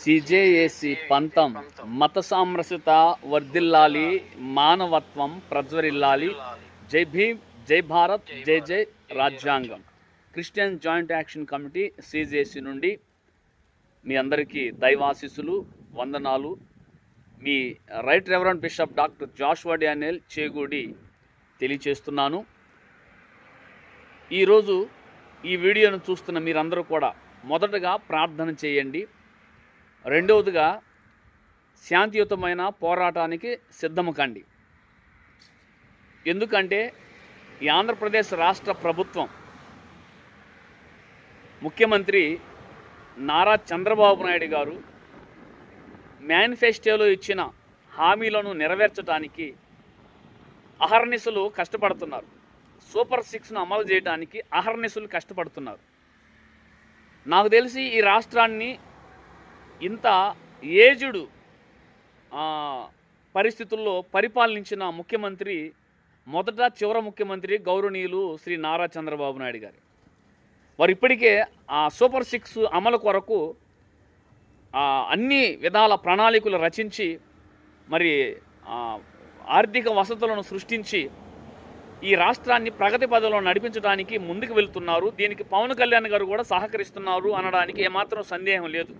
CJAC పంతం మత సామరస్యత వర్ధిల్లాలి మానవత్వం ప్రజ్వరిల్లాలి. జై భీమ్ జై భారత్ జై జై రాజ్యాంగం. Christian joint action committee CJC నుండి మీ అందరికీ దైవాశీస్సులు వందనాలు. మీ right reverend bishop doctor Joshua Daniel Chegudi తెలియచేస్తున్నాను. ఈరోజు ఈ వీడియోను చూస్తున్న మీరందరూ కూడా మొదటగా ప్రార్థన చేయండి. రెండవదిగా శాంతియుతమైన పోరాటానికి సిద్ధము కండి. ఎందుకంటే ఈ ఆంధ్రప్రదేశ్ రాష్ట్ర ప్రభుత్వం ముఖ్యమంత్రి నారా చంద్రబాబు నాయుడు గారు మేనిఫెస్టోలో ఇచ్చిన హామీలను నెరవేర్చడానికి అహర్నిశలు కష్టపడుతున్నారు. సూపర్ సిక్స్ను అమలు చేయడానికి అహర్నిశలు కష్టపడుతున్నారు. నాకు తెలిసి ఈ రాష్ట్రాన్ని ఇంత ఏజుడు పరిస్థితుల్లో పరిపాలించిన ముఖ్యమంత్రి మొదట చివర ముఖ్యమంత్రి గౌరవనీయులు శ్రీ నారా చంద్రబాబు నాయుడు గారు. వారు ఇప్పటికే ఆ సూపర్ సిక్స్ అమలు కొరకు అన్ని విధాల ప్రణాళికలు రచించి మరి ఆర్థిక వసతులను సృష్టించి ఈ రాష్ట్రాన్ని ప్రగతి పదంలో నడిపించడానికి ముందుకు వెళ్తున్నారు. దీనికి పవన్ కళ్యాణ్ గారు కూడా సహకరిస్తున్నారు అనడానికి ఏమాత్రం సందేహం లేదు.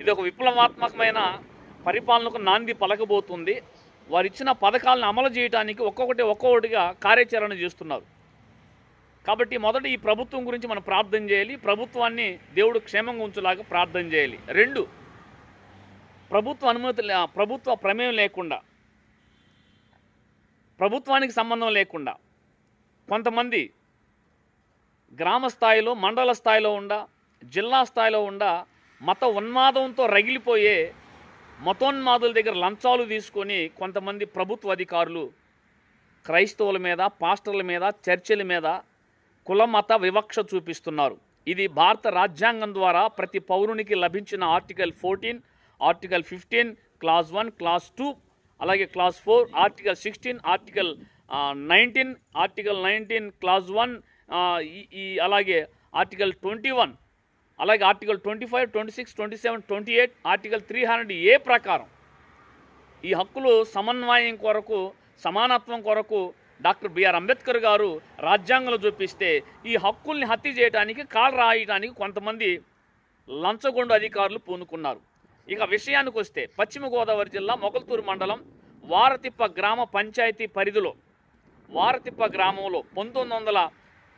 ఇది ఒక విప్లవాత్మకమైన పరిపాలనకు నాంది పలకబోతుంది. వారు ఇచ్చిన పథకాలను అమలు చేయడానికి ఒక్కొక్కటి ఒక్కొక్కటిగా కార్యాచరణ చేస్తున్నారు. కాబట్టి మొదట ఈ ప్రభుత్వం గురించి మనం ప్రార్థన చేయాలి. ప్రభుత్వాన్ని దేవుడు క్షేమంగా ఉంచేలాగా ప్రార్థన చేయాలి. రెండు ప్రభుత్వ అనుమతి లే- ప్రభుత్వ ప్రమేయం లేకుండా ప్రభుత్వానికి సంబంధం లేకుండా కొంతమంది గ్రామ స్థాయిలో మండల స్థాయిలో ఉండ జిల్లా స్థాయిలో ఉండ మత ఉన్మాదంతో రగిలిపోయే మతోన్మాదుల దగ్గర లంచాలు తీసుకొని కొంతమంది ప్రభుత్వ అధికారులు క్రైస్తవుల మీద పాస్టర్ల మీద చర్చిల మీద కుల మత వివక్ష చూపిస్తున్నారు. ఇది భారత రాజ్యాంగం ద్వారా ప్రతి పౌరునికి లభించిన article fourteen article fifteen clause one clause two అలాగే clause four article sixteen article nineteen article nineteen clause one ఈ అలాగే ఆర్టికల్ ట్వంటీ వన్ అలాగే article twenty five twenty six twenty seven twenty eight article three hundred A ప్రకారం ఈ హక్కులు సమన్వయం కొరకు సమానత్వం కొరకు డాక్టర్ బిఆర్ అంబేద్కర్ గారు రాజ్యాంగంలో చూపిస్తే ఈ హక్కుల్ని హత్య చేయడానికి కాలు రాయడానికి కొంతమంది లంచగొండు అధికారులు పూనుకున్నారు. ఇక విషయానికి వస్తే పశ్చిమ గోదావరి జిల్లా మొగల్తూరు మండలం వారతిప్ప గ్రామ పంచాయతీ పరిధిలో వారతిప్ప గ్రామంలో పంతొమ్మిది వందల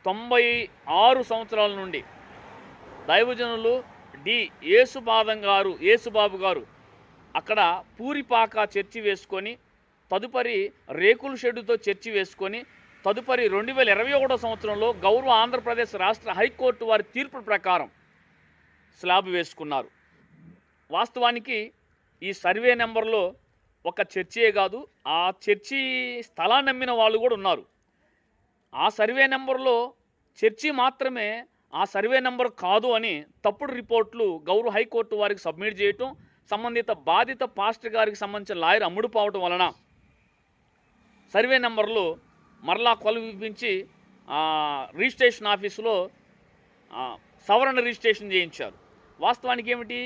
తొంభై ఆరు సంవత్సరాల నుండి దైవజనులు డి. యేసుబాదం గారు యేసుబాబు గారు అక్కడ పూరిపాక చర్చి వేసుకొని తదుపరి రేకుల షెడ్డుతో చర్చి వేసుకొని తదుపరి రెండు వేల ఇరవై ఒకటో సంవత్సరంలో గౌరవ ఆంధ్రప్రదేశ్ రాష్ట్ర హైకోర్టు వారి తీర్పు ప్రకారం స్లాబ్ వేసుకున్నారు. వాస్తవానికి ఈ సర్వే నెంబర్లో ఒక చర్చియే కాదు ఆ చర్చి స్థలాన్ని నమ్మిన వాళ్ళు కూడా ఉన్నారు. ఆ సర్వే నెంబర్లో చర్చి మాత్రమే ఆ సర్వే నెంబర్ కాదు అని తప్పుడు రిపోర్ట్లు గౌరవ హైకోర్టు వారికి సబ్మిట్ చేయటం సంబంధిత బాధిత పాస్టర్ గారికి సంబంధించిన లాయర్ అమ్ముడు పోవటం వలన సర్వే నెంబర్లు మరలా కొలువిపించి రిజిస్ట్రేషన్ ఆఫీసులో సవరణ రిజిస్ట్రేషన్ చేయించారు. వాస్తవానికి ఏమిటి?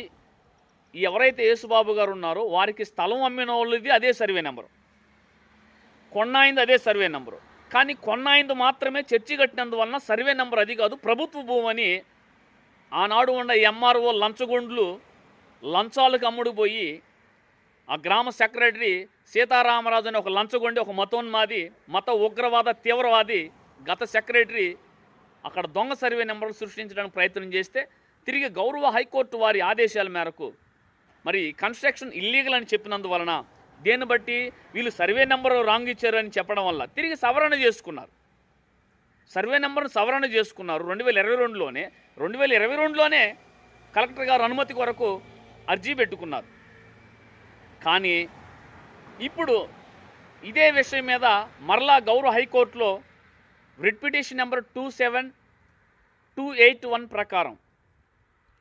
ఎవరైతే యేసుబాబు గారు ఉన్నారో వారికి స్థలం అమ్మిన వాళ్ళది అదే సర్వే నెంబరు. కొన్నాయింది అదే సర్వే నెంబరు. కానీ కొన్నాయింది మాత్రమే చర్చి కట్టినందువలన సర్వే నెంబర్ అది కాదు ప్రభుత్వ భూమి అని ఆనాడు ఉన్న ఎంఆర్ఓ లంచగొండ్లు లంచాలకు అమ్ముడుపోయి ఆ గ్రామ సెక్రటరీ సీతారామరాజు అని ఒక లంచగొండి ఒక మతోన్మాది మత ఉగ్రవాద తీవ్రవాది గత సెక్రటరీ అక్కడ దొంగ సర్వే నెంబర్లు సృష్టించడానికి ప్రయత్నం చేస్తే తిరిగి గౌరవ హైకోర్టు వారి ఆదేశాల మేరకు మరి కన్స్ట్రక్షన్ ఇల్లీగల్ అని చెప్పినందువలన దేన్ని బట్టి వీళ్ళు సర్వే నెంబర్ రాంగ్ ఇచ్చారని చెప్పడం వల్ల తిరిగి సవరణ చేసుకున్నారు. సర్వే నెంబర్ను సవరణ చేసుకున్నారు. రెండు వేల ఇరవై రెండులోనే రెండు వేల ఇరవై రెండులోనే కలెక్టర్ గారు అనుమతి కొరకు అర్జీ పెట్టుకున్నారు. కానీ ఇప్పుడు ఇదే విషయం మీద మరలా గౌరవ హైకోర్టులో writ petition number two seven two eight one ప్రకారం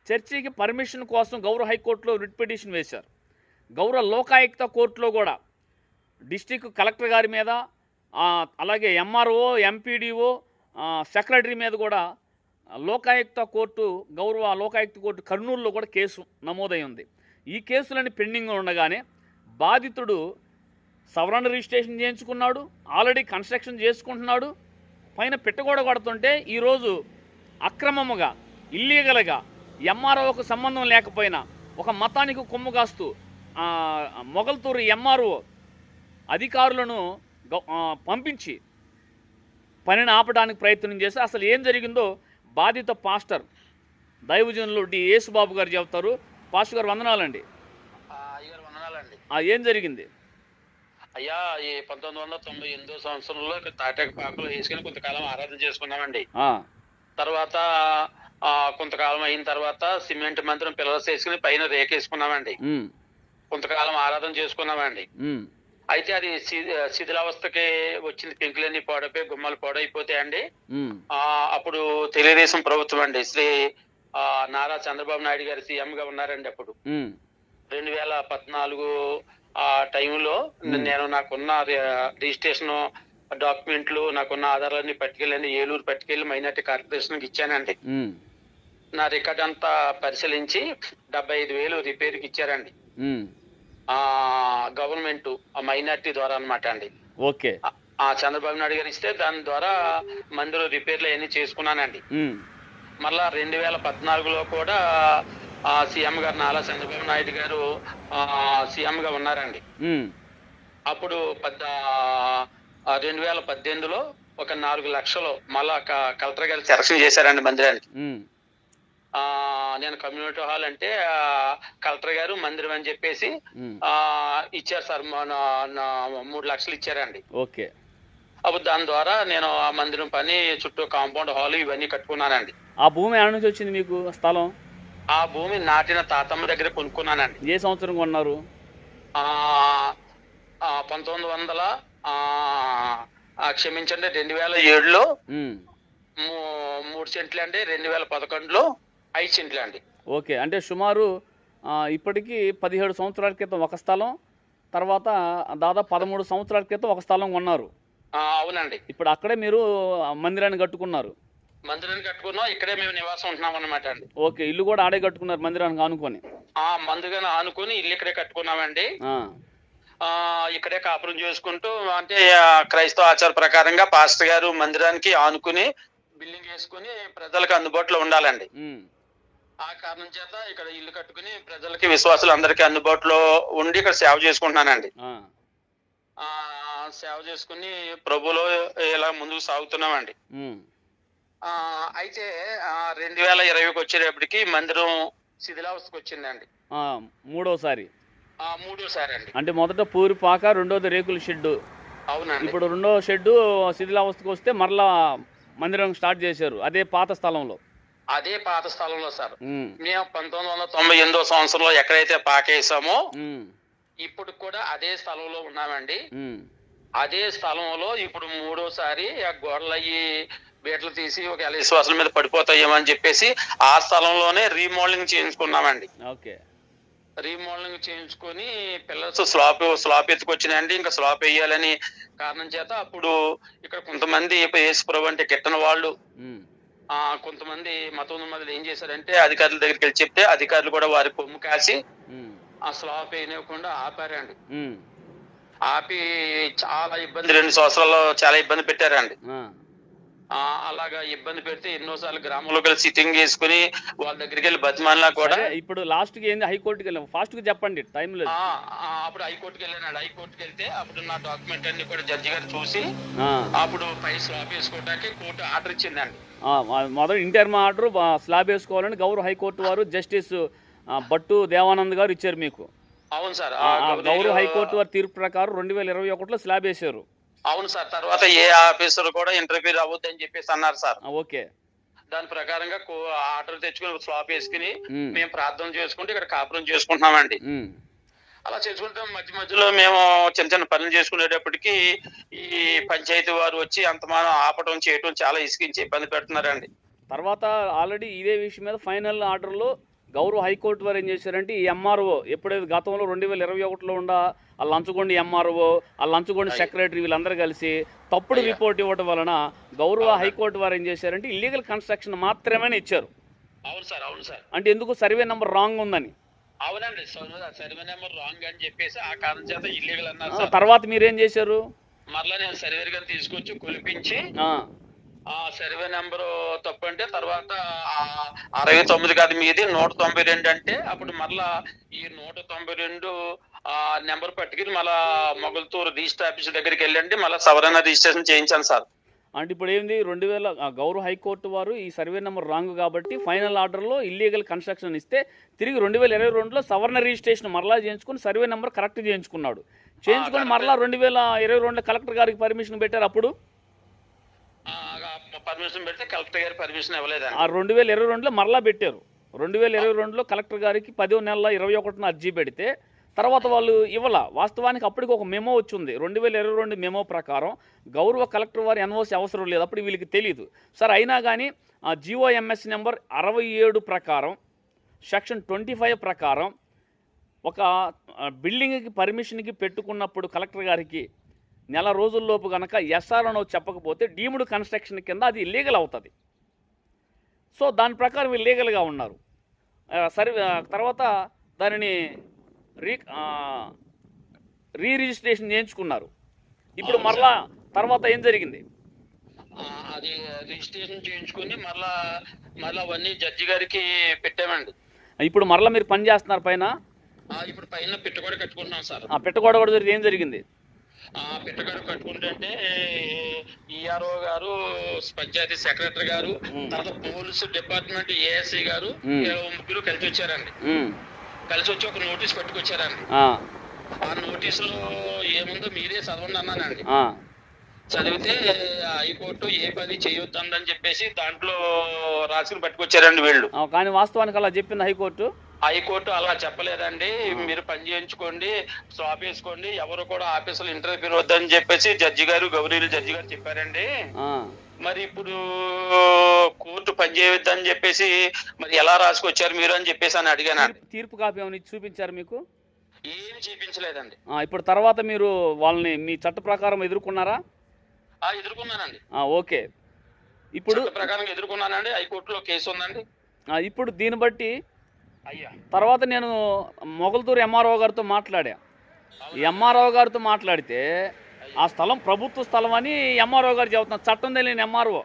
చర్చికి పర్మిషన్ కోసం గౌరవ హైకోర్టులో రిట్ పిటిషన్ వేశారు. గౌరవ లోకాయుక్త కోర్టులో కూడా డిస్టిక్ కలెక్టర్ గారి మీద అలాగే ఎంఆర్ఓ ఎంపీడీఓ సెక్రటరీ మీద కూడా లోకాయుక్త కోర్టు గౌరవ లోకాయుక్త కోర్టు కర్నూలులో కూడా కేసు నమోదై ఉంది. ఈ కేసులన్నీ పెండింగ్ ఉండగానే బాధితుడు సవరణ రిజిస్ట్రేషన్ చేయించుకున్నాడు ఆల్రెడీ కన్స్ట్రక్షన్ చేసుకుంటున్నాడు. పైన పెట్టగోడ కొడుతుంటే ఈరోజు అక్రమముగా ఇల్లీగల్గా ఎంఆర్ఓకు సంబంధం లేకపోయినా ఒక మతానికి కొమ్ము కాస్తూ మొగల్తూరు ఎంఆర్ఓ అధికారులను పంపించి పనిని ఆపడానికి ప్రయత్నం చేసి అసలు ఏం జరిగిందో బాధిత పాస్టర్ దైవజనులు డి. యేసుబాబు గారు చెబుతారు. పాస్టర్ గారు వందనాలండి. ఏం జరిగింది? అయ్యా ఈ పంతొమ్మిది వందల తొంభై ఎనిమిదో సంవత్సరంలో తాటాకు పాకలు వేసుకుని కొంతకాలం ఆరాధన చేసుకున్నామండి. తర్వాత ఆ, కొంతకాలం అయిన తర్వాత సిమెంట్ మందిరం పిల్లలు వేసుకుని పైన రేకేసుకున్నామండి. కొంతకాలం ఆరాధన చేసుకున్నామండి. అయితే అది శిథిలావస్థకి వచ్చింది. పెంకులన్నీ పాడైపోయి గుమ్మలు పాడైపోతాయండి. అప్పుడు తెలుగుదేశం ప్రభుత్వం అండి. శ్రీ ఆ, నారా చంద్రబాబు నాయుడు గారు సీఎం గా ఉన్నారండి అప్పుడు. రెండు వేల పద్నాలుగు ఆ టైంలో నేను నాకున్న రిజిస్ట్రేషన్ డాక్యుమెంట్లు నాకున్న ఆధారాలన్నీ పట్టుకెళ్ళండి ఏలూరు పట్టుకెళ్ళి మైనార్టీ కార్పొరేషన్కి ఇచ్చానండి. నా రికార్డ్ అంతా పరిశీలించి డెబ్బై ఐదు వేలు రిపేర్కి ఇచ్చారండి. గవర్నమెంట్ ఆ మైనార్టీ ద్వారా అన్నమాట అండి. ఓకే. ఆ- చంద్రబాబు నాయుడు గారు ఇస్తే దాని ద్వారా మందులు రిపేర్లు అవన్నీ చేసుకున్నానండి. మళ్ళా రెండు వేల పద్నాలుగులో కూడా ఆ సీఎం గారు నారా చంద్రబాబు నాయుడు గారు సీఎం గా ఉన్నారండి. అప్పుడు పెద్ద రెండు వేల పద్దెనిమిదిలో ఒక నాలుగు లక్షలు మళ్ళా కలెక్టర్ గారు సెలక్షన్ చేశారండి మందిరానికి. నేను కమ్యూనిటీ హాల్ అంటే కలెక్టర్ గారు మందిరం అని చెప్పేసి ఇచ్చారు సార్. మూడు లక్షలు ఇచ్చారండి. ఓకే. అప్పుడు దాని ద్వారా నేను ఆ మందిరం పని చుట్టూ కాంపౌండ్ హాల్ ఇవన్నీ కట్టుకున్నానండి. ఆ భూమి ఎక్కడ నుంచి వచ్చింది మీకు స్థలం? ఆ భూమి నాటిన తాతమ్మ దగ్గర కొనుక్కున్నానండి. ఏ సంవత్సరం కొన్నారు? పంతొమ్మిది వందల క్షమించండి రెండు వేల ఏడులో మూడు సెంట్లు అండి రెండు వేల పదకొండులో ఐదు సెంట్లు అండి. ఓకే అంటే సుమారు ఇప్పటికీ పదిహేడు సంవత్సరాల క్రితం ఒక స్థలం తర్వాత దాదాపు పదమూడు సంవత్సరాల క్రితం ఒక స్థలం కొన్నారు. ఆ, అవునండి. ఇప్పుడు అక్కడే మీరు మందిరాన్ని కట్టుకున్నారు. మందిరాన్ని కట్టుకున్నాం ఇక్కడే మేము నివాసం ఉంటున్నాం అన్నమాట అండి. ఓకే ఇల్లు కూడా ఆడే కట్టుకున్నారు మందిరానికి ఆనుకొని. ఆ మందుగానే ఆనుకొని ఇల్లు ఇక్కడే కట్టుకున్నామండి. ఇక్కడే కాపురం చేసుకుంటూ అంటే క్రైస్తవ ఆచార ప్రకారంగా పాస్టర్ గారు మందిరానికి ఆనుకుని బిల్డింగ్ వేసుకుని ప్రజలకు అందుబాటులో ఉండాలండి. ఆ కారణం చేత ఇక్కడ ఇల్లు కట్టుకుని ప్రజలకి విశ్వాసులు అందరికీ అందుబాటులో ఉండి ఇక్కడ సేవ చేసుకుంటున్నానండి. ఆ, సేవ చేసుకుని ప్రభులో ఇలా ముందుకు సాగుతున్నామండి. అయితే రెండు వేల ఇరవైకి వచ్చేటప్పటికి మందిరం శిథిలావస్థకు వచ్చిందండి. మూడోసారి. మూడోసారి అండి అంటే మొదట పూరి పాక రెండోది రేకుల షెడ్డు. అవునండి. ఇప్పుడు రెండో షెడ్డు శిథిలావస్థకు వస్తే మరలా మందిరం స్టార్ట్ చేశారు. అదే పాత స్థలంలో. అదే పాత స్థలంలో సార్. మేము పంతొమ్మిది వందల తొంభై ఎనిమిదో సంవత్సరంలో ఎక్కడైతే పాకేసామో ఇప్పుడు కూడా అదే స్థలంలో ఉన్నామండి. అదే స్థలంలో ఇప్పుడు మూడోసారి ఆ గోడలు అయ్యి బీటలు తీసి ఒక విశ్వాసాల మీద పడిపోతాయేమో అని చెప్పేసి ఆ స్థలంలోనే రీమోడలింగ్ చేయించుకున్నామండి. ఓకే. రీమోడలింగ్ చేయించుకొని పిల్లర్స్ స్లాబ్ స్లాబ్ ఎత్తుకొచ్చినాయండి. ఇంకా స్లాబ్ వేయాలని కారణం చేత అప్పుడు ఇక్కడ కొంతమంది యేసుప్రభు అంటే కిట్టన వాళ్ళు ఆ కొంతమంది మతం మంది ఏం చేశారంటే అధికారుల దగ్గరికి వెళ్ళి చెప్తే అధికారులు కూడా వారి కొమ్ము కాసి ఆ స్లాబ్ వేయనివ్వకుండా ఆపారండి. ఆపి చాలా ఇబ్బంది రెండు సంవత్సరాల్లో చాలా ఇబ్బంది పెట్టారండి. అలాగా ఇబ్బంది పెడితే ఎన్నోసార్లు గ్రామంలోకి వెళ్ళి సిట్టింగ్ చేసుకుని వాళ్ళ దగ్గరికి వెళ్ళి బతిమాలినా కూడా ఇప్పుడు లాస్ట్కి ఏంది? హైకోర్టుకి వెళ్ళాం. ఫాస్ట్గా చెప్పండి టైం లేదు. అప్పుడు హైకోర్టుకి వెళ్ళాను హైకోర్టుకి వెళ్తే అప్పుడు నా డాక్యుమెంట్ అన్ని కూడా జడ్జి గారు చూసి అప్పుడు పై స్లాబ్ వేసుకోవడానికి కోర్టు ఆర్డర్ ఇచ్చిందండి. మొదట ఇంటర్మా ఆర్డర్ స్లాబ్ వేసుకోవాలని గౌరవ హైకోర్టు వారు జస్టిస్ ఆ, భట్టు దేవానంద్ గారు ఇచ్చారు మీకు. అవును సార్. గౌరవ హైకోర్టు వారి తీర్పు ప్రకారం రెండు వేల ఇరవై ఒకటిలో స్లాబ్ వేశారు. అవును సార్ తర్వాత ఏ ఆఫీసర్ కూడా ఇంటర్వ్యూ అవ్వద్దని చెప్పేసి అన్నారు సార్. ఓకే. దాని ప్రకారంగా ఆర్డర్ తెచ్చుకుని స్లాబ్ వేసుకుని మేము ప్రార్థన చేసుకుంటే ఇక్కడ కాపురం చేసుకుంటున్నామండి. అలా చేసుకుంటే మధ్య మధ్యలో మేము చిన్న చిన్న పనులు చేసుకునేటప్పటికి ఈ పంచాయతీ వారు వచ్చి అంతమానం ఆపటం చేయటం చాలా ఇసుకించి ఇబ్బంది పెడుతున్నారండి. తర్వాత ఆల్రెడీ ఇదే విషయం మీద ఫైనల్ ఆర్డర్లో గౌరవ హైకోర్టు వారు ఏం చేశారంటే ఈ ఎంఆర్ఓ ఎప్పుడైతే గతంలో రెండు వేల ఇరవై ఒకటిలో ఉండ ఆ లంచగొండి ఎంఆర్ఓ ఆ లంచగొండి. సెక్రటరీ వీళ్ళందరూ కలిసి తప్పుడు. రిపోర్ట్ ఇవ్వడం వలన గౌరవ. హైకోర్టు వారు ఏం చేశారంటే ఇల్లీగల్ కన్స్ట్రక్షన్ మాత్రమే ఇచ్చారు అవును సార్ అవును సార్ అంటే ఎందుకు సర్వే నెంబర్ రాంగ్ ఉందని అవునండి సర్వే నెంబర్ రాంగ్ అని చెప్పేసి ఆ కారణం చేత ఇల్లీగల్ అన్నారు తర్వాత మీరేం చేశారు మరలా నేను సర్వేర్ గారిని తీసుకొచ్చి కొలిపించి ఆ, సర్వే నెంబర్ తప్పు అంటే తర్వాత అరవై తొమ్మిది కాదు మీది నూట తొంభై రెండు అంటే అప్పుడు మరలా ఈ నూట తొంభై రెండు ఆ నెంబర్ పట్టుకుని మళ్ళా మొగల్తూరు రిజిస్టర్ ఆఫీస్ దగ్గరికి వెళ్ళండి మళ్ళీ సవరణ రిజిస్ట్రేషన్ చేయించాను సార్. అంటే ఇప్పుడు ఏంది రెండు వేల గౌరవ హైకోర్టు వారు ఈ సర్వే నెంబర్ రాంగ్ కాబట్టి ఫైనల్ ఆర్డర్లో ఇల్లీగల్ కన్స్ట్రక్షన్ ఇస్తే తిరిగి రెండు వేల ఇరవై రెండులో సవర్ణ రిజిస్ట్రేషన్ మరలా చేయించుకుని సర్వే నెంబర్ కరెక్ట్ చేయించుకున్నాడు. చేయించుకొని. మరలా రెండు వేల ఇరవై రెండులో కలెక్టర్ గారికి పర్మిషన్ పెట్టారు అప్పుడు? పర్మిషన్ పెడితే కలెక్టర్ గారి పర్మిషన్ ఇవ్వలేదండి. ఆ రెండు వేల ఇరవై రెండులో మరలా పెట్టారు. రెండు వేల ఇరవై రెండులో కలెక్టర్ గారికి పదో నెల ఇరవై ఒకటిన అర్జీ పెడితే తర్వాత వాళ్ళు ఇవ్వాల. వాస్తవానికి అప్పటికి ఒక మెమో వచ్చింది. రెండు వేల ఇరవై రెండు మెమో ప్రకారం గౌరవ కలెక్టర్ వారి ఎన్ఓసి అవసరం లేదు. అప్పుడు వీళ్ళకి తెలియదు సార్ అయినా కానీ ఆ జిఓఎంఎస్ నెంబర్ అరవై ఏడు ప్రకారం సెక్షన్ ట్వంటీ ఫైవ్ ప్రకారం ఒక బిల్డింగ్కి పర్మిషన్కి పెట్టుకున్నప్పుడు కలెక్టర్ గారికి నెల రోజుల్లోపు కనుక ఎస్ఆర్ అనో చెప్పకపోతే డీమ్డ్ కన్స్ట్రక్షన్ కింద అది ఇల్లీగల్ అవుతుంది. సో దాని ప్రకారం వీళ్ళు లీగల్గా ఉన్నారు. ఆ, సరే తర్వాత దానిని రీ రీ రిజిస్ట్రేషన్ చేయించుకున్నారు. ఇప్పుడు మరలా తర్వాత ఏం జరిగింది? అది రిజిస్ట్రేషన్ చేయించుకుని మళ్ళా మళ్ళా అవన్నీ జడ్జి గారికి పెట్టామండి. ఇప్పుడు మరలా మీరు పని చేస్తున్నారు పైన? ఇప్పుడు పైన పెట్టగొడ కట్టుకుంటున్నాం సార్. ఆ పెట్టగోడ కూడా జరిగింది ఏం జరిగింది? ఆ పెట్టగొడ కట్టుకుంటుంటే ఈఆర్ఓ గారు పంచాయతీ సెక్రటరీ గారు. తర్వాత పోలీసు డిపార్ట్మెంట్ ఏఎస్ఐ గారు ముగ్గురు కలిసి వచ్చారండి. కలిసి వచ్చి ఒక నోటీస్ పట్టుకొచ్చారండి. ఆ, నోటీసులో ఏముందో మీరే చదవండి అన్నానండి. చదివితే హైకోర్టు ఏ పని చేయొద్దని చెప్పేసి దాంట్లో రాసుకుని పట్టుకొచ్చారండి వీళ్ళు. కానీ వాస్తవానికి అలా చెప్పింది హైకోర్టు? హైకోర్టు అలా చెప్పలేదండి. మీరు పని చేయించుకోండి స్టాప్ వేసుకోండి ఎవరు కూడా ఆఫీసులో ఇంటర్వ్యూ వద్దని చెప్పేసి జడ్జి గారు గౌరీలు జడ్జి గారు చెప్పారండి. మరి ఇప్పుడు కోర్టు పని చేయొద్దని చెప్పేసి మరి ఎలా రాసుకొచ్చారు మీరు అని చెప్పేసి అని అడిగానండి తీర్పు- కాపీ ఏమైనా చూపించారు మీకు? ఏమి చూపించలేదండి. ఇప్పుడు తర్వాత మీరు వాళ్ళని మీ చట్ట ప్రకారం ఎదుర్కొన్నారా? ఎదుర్కొన్నానండి. ఓకే. ఇప్పుడు ప్రకారం ఎదుర్కొన్నానండి. హైకోర్టులో కేసు ఉందండి. ఇప్పుడు దీన్ని బట్టి అయ్యా. తర్వాత నేను మొగల్తూరు ఎంఆర్ఓ గారితో మాట్లాడా. ఎంఆర్ఓ గారితో మాట్లాడితే ఆ స్థలం ప్రభుత్వ స్థలం అని ఎంఆర్ఓ గారు చెబుతున్నారు. చట్టం తెలియని ఎంఆర్ఓ.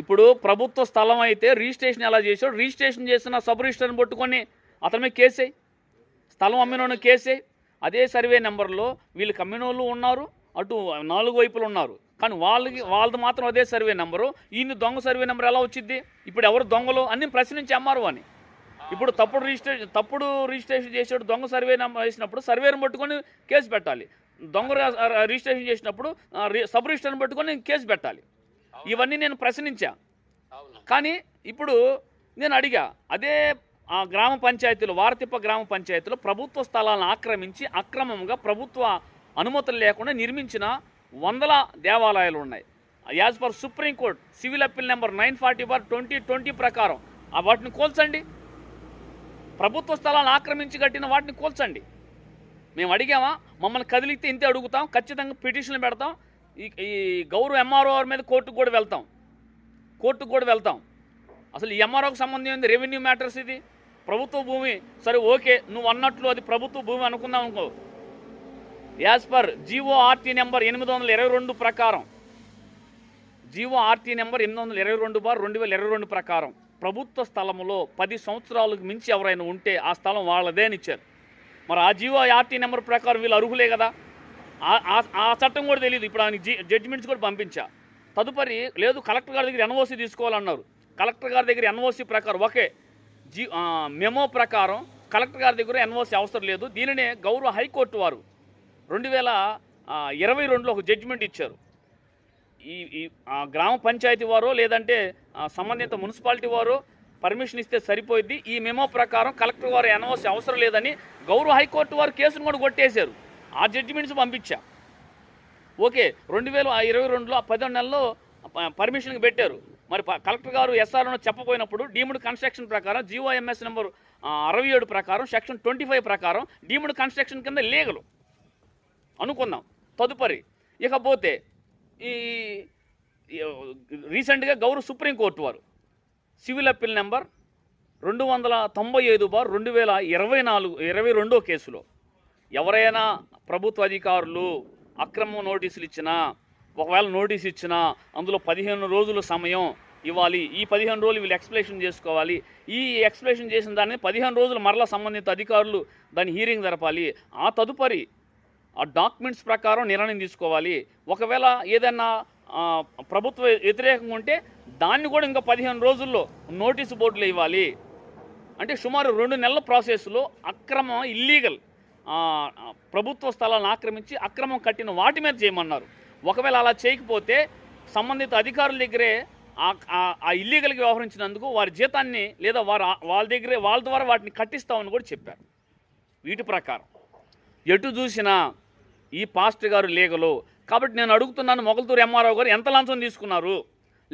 ఇప్పుడు ప్రభుత్వ స్థలం అయితే రిజిస్ట్రేషన్ ఎలా చేసాడు రిజిస్ట్రేషన్ చేసిన సబ్ రిజిస్టర్ని పట్టుకొని అతని కేసేయి స్థలం అమ్మినోని కేసేయి అదే సర్వే నెంబర్లో వీళ్ళు కమ్మినోళ్ళు ఉన్నారు అటు నాలుగు వైపులు ఉన్నారు. కానీ వాళ్ళకి వాళ్ళది మాత్రం అదే సర్వే నెంబరు. ఈయన దొంగ సర్వే నెంబర్ ఎలా వచ్చింది ఇప్పుడు ఎవరు దొంగలు అన్ని ప్రశ్నించి అమ్మారు అని. ఇప్పుడు తప్పుడు రిజిస్ట్రేషన్ తప్పుడు రిజిస్ట్రేషన్ చేసాడు దొంగ సర్వే నెంబర్ వేసినప్పుడు సర్వేని పట్టుకొని కేసు పెట్టాలి. దొంగ రిజిస్ట్రేషన్ చేసినప్పుడు సబ్ రిజిస్టర్ని పట్టుకొని కేసు పెట్టాలి. ఇవన్నీ నేను ప్రశ్నించా. కానీ ఇప్పుడు నేను అడిగా అదే ఆ గ్రామ పంచాయతీలో వారతిప్ప గ్రామ పంచాయతీలో ప్రభుత్వ స్థలాలను ఆక్రమించి అక్రమంగా ప్రభుత్వ అనుమతులు లేకుండా నిర్మించిన వందల దేవాలయాలు ఉన్నాయి. As per supreme court civil appeal number nine forty bar twenty twenty ప్రకారం. ఆ వాటిని కూల్చండి. ప్రభుత్వ స్థలాలను ఆక్రమించి కట్టిన వాటిని కూల్చండి. మేము అడిగామా మమ్మల్ని కదిలితే ఇంతే అడుగుతాం ఖచ్చితంగా పిటిషన్లు పెడతాం ఈ ఈ గౌరవ ఎంఆర్ఓ మీద కోర్టుకు కూడా వెళ్తాం. కోర్టుకు కూడా వెళ్తాం. అసలు ఈ ఎంఆర్ఓకి సంబంధం ఏంది? రెవెన్యూ మ్యాటర్స్ ఇది. ప్రభుత్వ భూమి సరే ఓకే నువ్వు అన్నట్లు అది ప్రభుత్వ భూమి అనుకుందాం అనుకో. యాజ్ పర్ జీఓఆర్టీ నెంబర్ ఎనిమిది వందల ఇరవై రెండు ప్రకారం. జీవో ఆర్టీ నెంబర్ ఎనిమిది వందల ఇరవై రెండు బార్ రెండు వేల ఇరవై రెండు ప్రకారం. ప్రభుత్వ స్థలంలో పది సంవత్సరాలకు మించి ఎవరైనా ఉంటే ఆ స్థలం వాళ్ళదే అని ఇచ్చారు. మరి ఆ జీవో ఆర్టీ నెంబర్ ప్రకారం వీళ్ళు అర్హులే కదా? ఆ- ఆ- చట్టం కూడా తెలియదు ఇప్పుడు ఆయన జి జడ్జిమెంట్స్ కూడా పంపించా. తదుపరి లేదు కలెక్టర్ గారి దగ్గర ఎన్ఓసి తీసుకోవాలన్నారు. కలెక్టర్ గారి దగ్గర ఎన్ఓసి ప్రకారం ఓకే జీ మెమో ప్రకారం కలెక్టర్ గారి దగ్గర ఎన్ఓసి అవసరం లేదు. దీనినే గౌరవ హైకోర్టు వారు రెండు వేల ఇరవై రెండులో ఒక జడ్జిమెంట్ ఇచ్చారు. ఈ గ్రామ పంచాయతీ వారో లేదంటే సంబంధిత మున్సిపాలిటీ వారు పర్మిషన్ ఇస్తే సరిపోయింది ఈ మెమో ప్రకారం కలెక్టర్ వారు ఎన్ఓసి అవసరం లేదని గౌరవ హైకోర్టు వారు కేసును కూడా కొట్టేశారు. ఆ జడ్జిమెంట్స్ పంపించా. ఓకే రెండు వేల ఇరవై రెండులో ఆ పదో నెలలో పర్మిషన్కి పెట్టారు. మరి కలెక్టర్ గారు ఎస్ఆర్ఓ చెప్పపోయినప్పుడు డీమ్డ్ కన్స్ట్రక్షన్ ప్రకారం జీఓఎంఎస్ నెంబర్ అరవై ఏడు ప్రకారం సెక్షన్ ట్వంటీ ఫైవ్ ప్రకారం డీమ్డ్ కన్స్ట్రక్షన్ కింద లీగలు అనుకుందాం తదుపరి ఇకపోతే ఈ, రీసెంట్గా గౌరవ సుప్రీంకోర్టు వారు సివిల్ అప్పీల్ నెంబర్ రెండు వందల తొంభై ఐదు బార్ రెండు వేల ఇరవై నాలుగు ఇరవై రెండో కేసులో ఎవరైనా ప్రభుత్వ అధికారులు అక్రమ నోటీసులు ఇచ్చినా ఒకవేళ నోటీస్ ఇచ్చినా అందులో పదిహేను రోజుల సమయం ఇవ్వాలి. ఈ పదిహేను రోజులు వీళ్ళు ఎక్స్ప్లెనేషన్ చేసుకోవాలి. ఈ ఎక్స్ప్లెనేషన్ చేసిన దాన్ని పదిహేను రోజులు మరలా సంబంధిత అధికారులు దాని హీరింగ్ జరపాలి. ఆ తదుపరి ఆ డాక్యుమెంట్స్ ప్రకారం నిర్ణయం తీసుకోవాలి. ఒకవేళ ఏదైనా ప్రభుత్వ వ్యతిరేకంగా ఉంటే దాన్ని కూడా ఇంకా పదిహేను రోజుల్లో నోటీసు బోర్డులు ఇవ్వాలి. అంటే సుమారు రెండు నెలల ప్రాసెస్లో అక్రమం ఇల్లీగల్ ప్రభుత్వ స్థలాలను ఆక్రమించి అక్రమం కట్టిన వాటి మీద చేయమన్నారు. ఒకవేళ అలా చేయకపోతే సంబంధిత అధికారుల దగ్గరే ఆ- ఆ- వ్యవహరించినందుకు వారి జీతాన్ని లేదా వారు వాళ్ళ దగ్గరే వాళ్ళ ద్వారా వాటిని కట్టిస్తామని కూడా చెప్పారు. వీటి ప్రకారం ఎటు చూసినా ఈ పాస్టర్ గారు లీగలు కాబట్టి నేను అడుగుతున్నాను మొగల్తూరు ఎంఆర్ఓ గారు ఎంత లంచం తీసుకున్నారు?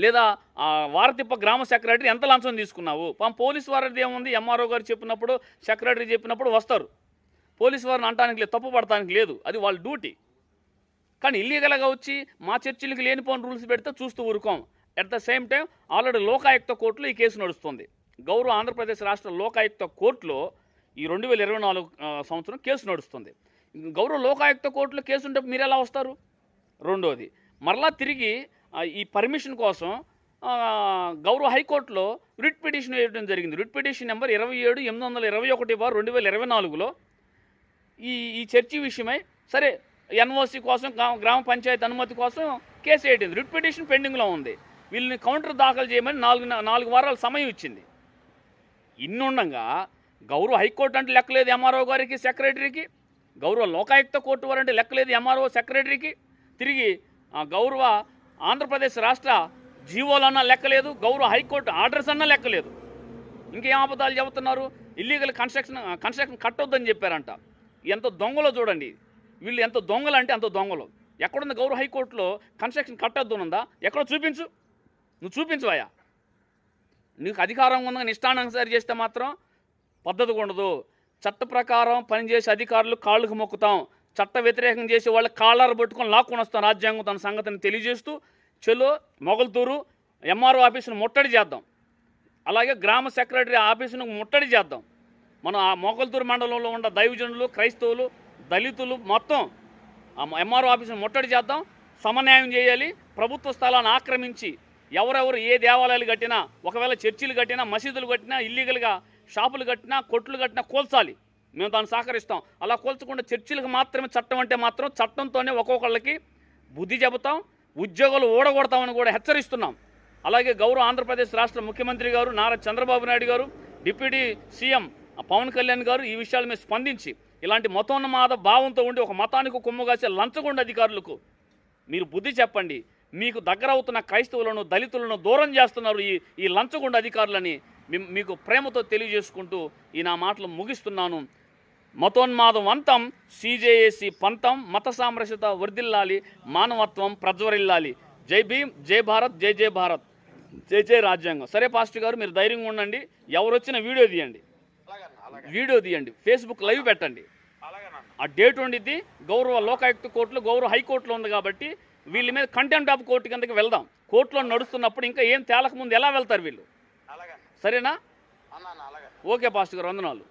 లేదా వారతిప్ప గ్రామ సెక్రటరీ ఎంత లంచం తీసుకున్నావు? పాపం పోలీస్ వారిది ఏముంది? ఎంఆర్ఓ గారు చెప్పినప్పుడు సెక్రటరీ చెప్పినప్పుడు వస్తారు. పోలీస్ వారిని అంటానికి లేదు తప్పు పడటానికి లేదు. అది వాళ్ళ డ్యూటీ. కానీ ఇల్లీగల్గా వచ్చి మా చర్చిలకి లేనిపోని రూల్స్ పెడితే చూస్తూ ఊరుకోం. At the same time already Lokayukta కోర్టులో ఈ కేసు నడుస్తుంది. గౌరవ ఆంధ్రప్రదేశ్ రాష్ట్ర లోకాయుక్త కోర్టులో ఈ రెండు వేల ఇరవై నాలుగు సంవత్సరం కేసు నడుస్తుంది. గౌరవ లోకాయుక్త కోర్టులో కేసు ఉంటే మీరు ఎలా వస్తారు? రెండోది. మరలా తిరిగి ఈ పర్మిషన్ కోసం గౌరవ హైకోర్టులో రిట్ పిటిషన్ వేయడం జరిగింది. రిట్ పిటిషన్ నెంబర్ ఇరవై ఏడు ఎనిమిది వందల ఇరవై ఒకటి బార్ రెండు వేల ఇరవై నాలుగులో ఈ ఈ చర్చి విషయమై సరే ఎన్ఓసి కోసం గ్రామ గ్రామ పంచాయతీ అనుమతి కోసం కేసు వేయడం రిట్ పిటిషన్ పెండింగ్లో ఉంది. వీళ్ళని కౌంటర్ దాఖలు చేయమని నాలుగు నాలుగు వారాల సమయం ఇచ్చింది. ఇన్నుండగా గౌరవ హైకోర్టు అంటే లెక్కలేదు ఎంఆర్ఓ గారికి సెక్రటరీకి. గౌరవ లోకాయుక్త కోర్టు వారు అంటే లెక్కలేదు ఎంఆర్ఓ సెక్రటరీకి. తిరిగి గౌరవ ఆంధ్రప్రదేశ్ రాష్ట్ర జీవోలన్నా లెక్కలేదు గౌరవ హైకోర్టు ఆర్డర్స్ అన్నా లెక్కలేదు. ఇంకేం అబద్ధాలు చెబుతున్నారు? ఇల్లీగల్ కన్స్ట్రక్షన్ కన్స్ట్రక్షన్ కట్టొద్దని చెప్పారంట. ఎంత దొంగలో చూడండి. వీళ్ళు ఎంత దొంగలు అంటే అంత దొంగలు. ఎక్కడుంది గౌరవ హైకోర్టులో కన్స్ట్రక్షన్ కట్టొద్దు ఉందా? ఎక్కడో చూపించు. నువ్వు చూపించువాయా నీకు అధికారం ఉందని నిష్టానుసారి చేస్తే మాత్రం పద్ధతిగా ఉండదు. చట్ట ప్రకారం పనిచేసే అధికారులు కాళ్ళకు మొక్కుతాం. చట్ట వ్యతిరేకం చేసే వాళ్ళ కాళ్ళారు పట్టుకొని లాక్కొని వస్తాం రాజ్యాంగం తన సంగతిని తెలియజేస్తూ చెలో మొగల్తూరు ఎంఆర్ఓ ఆఫీసును ముట్టడి చేద్దాం. అలాగే గ్రామ సెక్రటరీ ఆఫీసును ముట్టడి చేద్దాం. మనం ఆ మొగల్తూరు మండలంలో ఉన్న దైవజనులు క్రైస్తవులు దళితులు మొత్తం ఆ ఎంఆర్ఓ ఆఫీసును ముట్టడి చేద్దాం. సమన్యాయం చేయాలి. ప్రభుత్వ స్థలాన్ని ఆక్రమించి ఎవరెవరు ఏ దేవాలయాలు కట్టినా ఒకవేళ చర్చిలు కట్టినా మసీదులు కట్టినా ఇల్లీగల్గా షాపులు కట్టినా కొట్లు కట్టినా కూల్చాలి. మేము దాన్ని సహకరిస్తాం. అలా కోల్చకుండా చర్చిలకు మాత్రమే చట్టం అంటే మాత్రం చట్టంతోనే ఒక్కొక్కళ్ళకి బుద్ధి చెబుతాం ఉద్యోగాలు ఓడగొడతామని కూడా హెచ్చరిస్తున్నాం. అలాగే గౌరవ ఆంధ్రప్రదేశ్ రాష్ట్ర ముఖ్యమంత్రి గారు నారా చంద్రబాబు నాయుడు గారు డిప్యూటీ సీఎం పవన్ కళ్యాణ్ గారు ఈ విషయాల మీద స్పందించి ఇలాంటి మతోన్మాద భావంతో ఉండి ఒక మతానికి కొమ్ముగాసే లంచగొండ అధికారులకు మీరు బుద్ధి చెప్పండి. మీకు దగ్గర అవుతున్న క్రైస్తవులను దళితులను దూరం చేస్తున్నారు ఈ ఈ లంచగొండ అధికారులని మీకు ప్రేమతో తెలియజేసుకుంటూ ఈ నా మాటలు ముగిస్తున్నాను. మతోన్మాదం అంతం సీజేఏసీ పంతం మత సామరస్యత వర్ధిల్లాలి మానవత్వం ప్రజ్వరిల్లాలి. జై భీమ్ జై భారత్ జై జై భారత్ జై జై రాజ్యాంగం. సరే పాస్టర్ గారు మీరు ధైర్యంగా ఉండండి. ఎవరు వచ్చిన వీడియో తీయండి. వీడియో తీయండి. ఫేస్బుక్ లైవ్ పెట్టండి. ఆ డేట్ ఉండిద్ది. గౌరవ లోకాయుక్త కోర్టులో గౌరవ హైకోర్టులో ఉంది కాబట్టి వీళ్ళ మీద కంటెంప్ట్ ఆఫ్ కోర్టు కిందకి వెళ్దాం. కోర్టులో నడుస్తున్నప్పుడు ఇంకా ఏం తేలక ముందు ఎలా వెళ్తారు వీళ్ళు? సరేనా? ఓకే పాస్టర్ గారు వందనాలు.